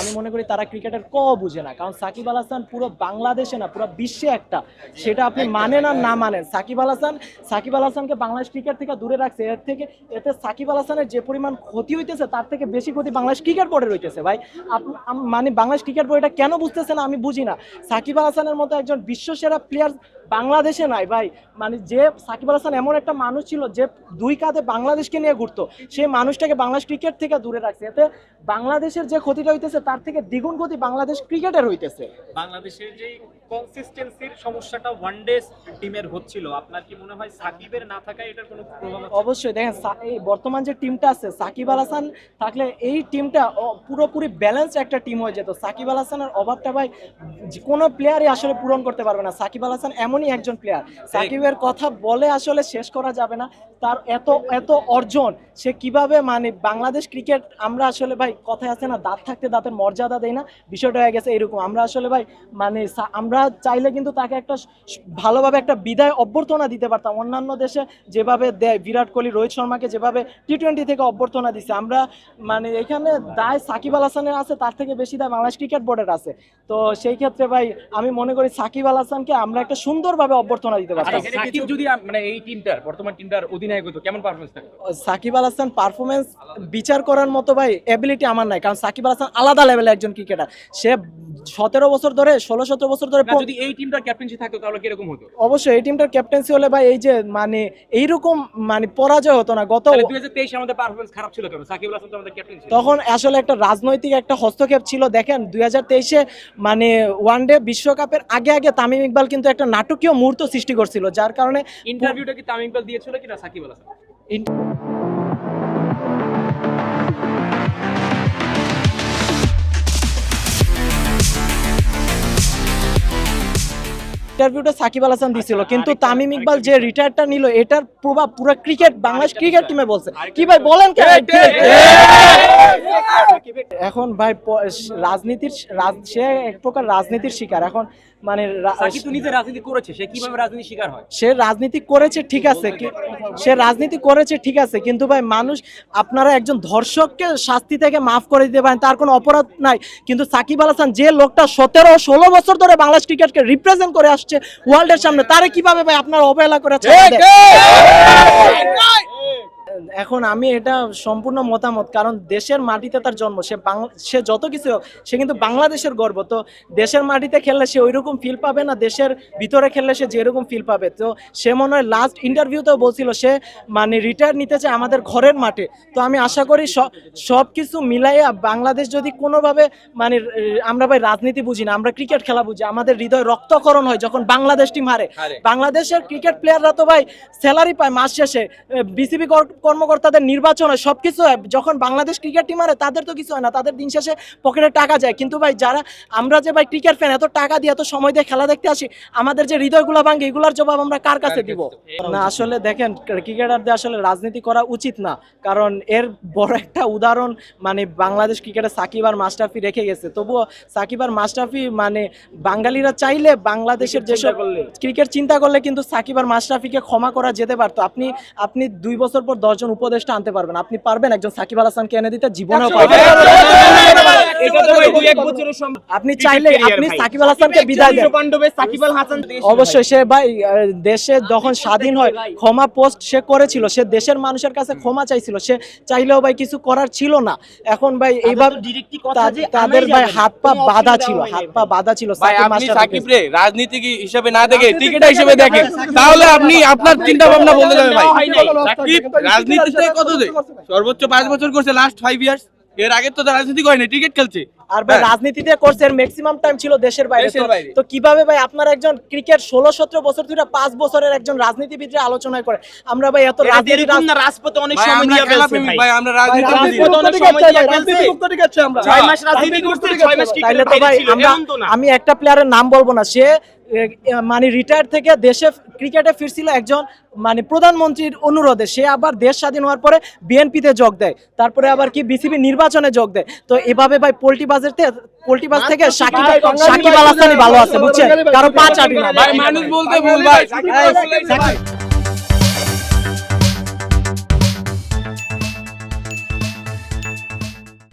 আমি মনে করি তারা ক্রিকেটের ক বুঝে না। কারণ সাকিব আল হাসান পুরো বাংলাদেশে না পুরো বিশ্বে একটা। সেটা আপনি মানেন আর না মানেন। সাকিব আল হাসান সাকিব আল হাসানকে বাংলাদেশ ক্রিকেট থেকে দূরে রাখছে। এর থেকে এতে সাকিব আল হাসানের যে পরিমাণ ক্ষতি হইতেছে তার থেকে বেশি ক্ষতি বাংলাদেশ ক্রিকেট বোর্ডের হইতেছে। ভাই মানে বাংলাদেশ ক্রিকেট বোর্ড এটা কেন বুঝতেছে না আমি বুঝি না। সাকিব আল হাসানের মতো একজন বিশ্বসেরা প্লেয়ার বাংলাদেশে নাই ভাই। মানে যে সাকিব আল হাসান এমন একটা মানুষ ছিল যে দুই কাঁধে বাংলাদেশকে নিয়ে ঘুরতো সেই মানুষটাকে বাংলাদেশ ক্রিকেট থেকে দূরে রাখছে। এতে বাংলাদেশের যে ক্ষতিটা হইতেছে তার থেকে দ্বিগুণ ক্ষতি বাংলাদেশ ক্রিকেটের হইতেছে। বাংলাদেশের যে কনসিস্টেন্সির সমস্যাটা ওয়ান ডে টিমের হচ্ছিল আপনার কি মনে হয় সাকিবের না থাকায় এটার কোনো প্রভাব অবশ্যই দেখেন এই বর্তমান যে টিমটা আছে সাকিব আল হাসান থাকলে এই টিমটা পুরোপুরি ব্যালেন্স একটা টিম হয়ে যেত। সাকিব আল হাসানের অভাবটা ভাই যে কোনো প্লেয়ারই আসলে পূরণ করতে পারবে না। সাকিব আল হাসান এমনই একজন প্লেয়ার সাকিবের কথা বলে আসলে শেষ করা যাবে না। তার এত এত অর্জন সে কীভাবে মানে বাংলাদেশ ক্রিকেট আমরা আসলে ভাই কথায় আছে না দাঁত থাকতে দাঁতের মর্যাদা দেয় না বিষয়টা হয়ে গেছে এরকম। আমরা আসলে ভাই মানে আমরা চাইলে কিন্তু তাকে একটা ভালোভাবে একটা বিদায় অভ্যর্থনা দিতে পারতাম। অন্যান্য দেশে যেভাবে দেয় বিরাট কোহলি রোহিত শর্মাকে যেভাবে টি টোয়েন্টি থেকে অভ্যর্থনা দিচ্ছে আমরা মানে এখানে দায় সাকিব আল হাসানের আছে তার থেকে বেশি দায় বাংলাদেশ ক্রিকেট বোর্ডের আছে। তো সেই ক্ষেত্রে ভাই আমি মনে করি সাকিব আল হাসানকে আমরা একটা সুন্দরভাবে অভ্যর্থনা দিতে পারতাম। সাকিব যদি মানে এই টিমটার বর্তমান টিমটার অধিনায়ক হতো কেমন পারফরমেন্স থাকতো সাকিব আল হাসান পারফরমেন্স বিচার করার মতো ভাই এবিলিটি আমার নাই কারণ সাকিব আল হাসান আলাদা লেভেলের একজন ক্রিকেটার সে সতেরো বছর ধরে ষোলো সতেরো বছর ধরে যদি এই টিমটার ক্যাপ্টেন্সি থাকতো তাহলে কীরকম হতো? অবশ্যই এই টিমটার ক্যাপ্টেন্সি হলে ভাই এই যে মানে এইরকম মানে পরাজয় হতো না। গত দুই হাজার তেইশে আমাদের পারফরমেন্স খারাপ ছিল কেন? সাকিব আল হাসান তো আমাদের ক্যাপ্টেন তখন আসলে একটা রাজনৈতিক একটা হস্তক্ষেপ ছিল। দেখেন দুই হাজার তেইশে মানে ওয়ানডে বিশ্বকাপের আগে আগে তামিম ইকবাল কিন্তু একটা নাটকীয় মুহূর্ত সৃষ্টি করছিল যার কারণে ইন্টারভিউটা কি তামিম ইকবাল দিয়েছিল কিনা সাকিব আল হাসান? ইন্টারভিউটা সাকিব আল হাসান দিছিল কিন্তু তামিম ইকবাল যে রিটায়ারটা নিল এটার প্রভাব পুরো ক্রিকেট বাংলাদেশ ক্রিকেট টিমে বলছে। কি ভাই বলেন এখন ভাই রাজনীতির সে এক প্রকার রাজনীতির শিকার। এখন মানে রা- সাকিব তো নিজে রাজনীতি করেছে সে কীভাবে রাজনীতি শিকার হয়? সে রাজনীতি করেছে ঠিক আছে সে রাজনীতি করেছে ঠিক আছে কিন্তু ভাই মানুষ আপনারা একজন ধর্ষককে শাস্তি থেকে মাফ করে দিতে পারেন তার কোনো অপরাধ নাই। কিন্তু সাকিব আল হাসান যে লোকটা সতেরো ষোলো বছর ধরে বাংলাদেশ ক্রিকেটকে রিপ্রেজেন্ট করে আসছে ওয়ার্ল্ডের সামনে তারে কীভাবে ভাই আপনারা অবহেলা করে? এখন আমি এটা সম্পূর্ণ মতামত কারণ দেশের মাটিতে তার জন্ম সে বাংলা সে যত কিছু হোক সে কিন্তু বাংলাদেশের গর্ব। তো দেশের মাটিতে খেললে সে ওইরকম ফিল পাবে না দেশের ভিতরে খেললে সে যেরকম ফিল পাবে। তো সে মনে হয় লাস্ট ইন্টারভিউতেও বলছিল সে মানে রিটায়ার নিতে চায় আমাদের ঘরের মাঠে। তো আমি আশা করি সব কিছু মিলাইয়া বাংলাদেশ যদি কোনোভাবে মানে আমরা ভাই রাজনীতি বুঝি না আমরা ক্রিকেট খেলা বুঝি আমাদের হৃদয় রক্তকরণ হয় যখন বাংলাদেশ টিম হারে। বাংলাদেশের ক্রিকেট প্লেয়াররা তো ভাই স্যালারি পায় মাস শেষে বিসিবি কর্মকর্তাদের নির্বাচন সব কিছু হয়। যখন বাংলাদেশ ক্রিকেট টিম হারে তাদের তো কিছু হয় না। তাদের দিন শেষে পকেটে টাকা যায়। কিন্তু ভাই যারা আমরা যে ভাই ক্রিকেট ফ্যান এত টাকা দিয়ে এত সময় দিয়ে খেলা দেখতে আসি আমাদের যে হৃদয়গুলো ভাঙে এগুলোর জবাব আমরা কার কাছে দিব? না আসলে দেখেন ক্রিকেটারদের আসলে রাজনীতি করা উচিত না। কারণ এর বড় একটা উদাহরণ মানে বাংলাদেশ ক্রিকেটে সাকিব আর মাস্টাফি রেখে গেছে। তবুও সাকিব আর মাস্টাফি মানে বাঙালিরা চাইলে বাংলাদেশের যেসব ক্রিকেট চিন্তা করলে কিন্তু সাকিব আর মাশরাফিকে ক্ষমা করা যেতে পারতো। আপনি আপনি দুই বছর পর দশজন উপদেষ্টা আনতে পারবেন। আপনি পারবেন একজন সাকিব আল হাসানকে এনে দিতে জীবনেও পারবেন। দুই এক বছরের আপনি চাইলে আপনি সাকিব আল হাসানকে বিদায় দেন। সাকিব আল হাসান অবশ্যই সে ভাই দেশে যখন স্বাধীন হয় ক্ষমা পোস্ট সে করেছিল। সে দেশের মানুষের কাছে ক্ষমা চাইছিল। সে চাইলেও ভাই কিছু করার ছিল না। এখন ভাই এইভাবে তাদের ভাই হাত পা বাধা ছিল হাত পা বাধা ছিল সাকিব রে রাজনীতি হিসেবে না দেখে ক্রিকেটার হিসেবে দেখেন তাহলে আপনি আপনার চিন্তা ভাবনা বলতে যাবে ভাই। সাকিব রাজনীতিতে কত সর্বোচ্চ পাঁচ বছর করছে লাস্ট ফাইভ ইয়ার্স এর আগে তো রাজনীতি করেনি ক্রিকেট খেলছে। আর ভাই হ্যাঁ। রাজনীতিতে করছে এর ম্যাক্সিমাম টাইম ছিল দেশের বাইরে। তো- কীভাবে ভাই আপনার একজন ক্রিকেট ষোলো সতেরো বছর ধরে পাঁচ বছরের একজন রাজনীতিবিদরে আলোচনা করে? আমরা ভাই এত রাজনীতি রাজপথে অনেক ভাই আমরা খেলা ভাই। আমরা রাজনীতি অনেক সময় ফেলছে। মাস রাজনীতি মাস আমি একটা প্লেয়ারের নাম বলব না সে মানে রিটায়ার থেকে দেশে ক্রিকেটে ফিরছিল একজন মানে প্রধানমন্ত্রীর অনুরোধে। সে আবার দেশ স্বাধীন হওয়ার পরে বিএনপিতে যোগ দেয়। তারপরে আবার কি বিসিবি নির্বাচনে যোগ দেয়। তো এভাবে ভাই পোল্টি বাজের পোল্টি বাজ থেকে সাকিব সাকিব আল হাসানই ভালো আছে বুঝছেন? কারও পাঁচ আটি না। মানুষ বলতে ভুল ভাই।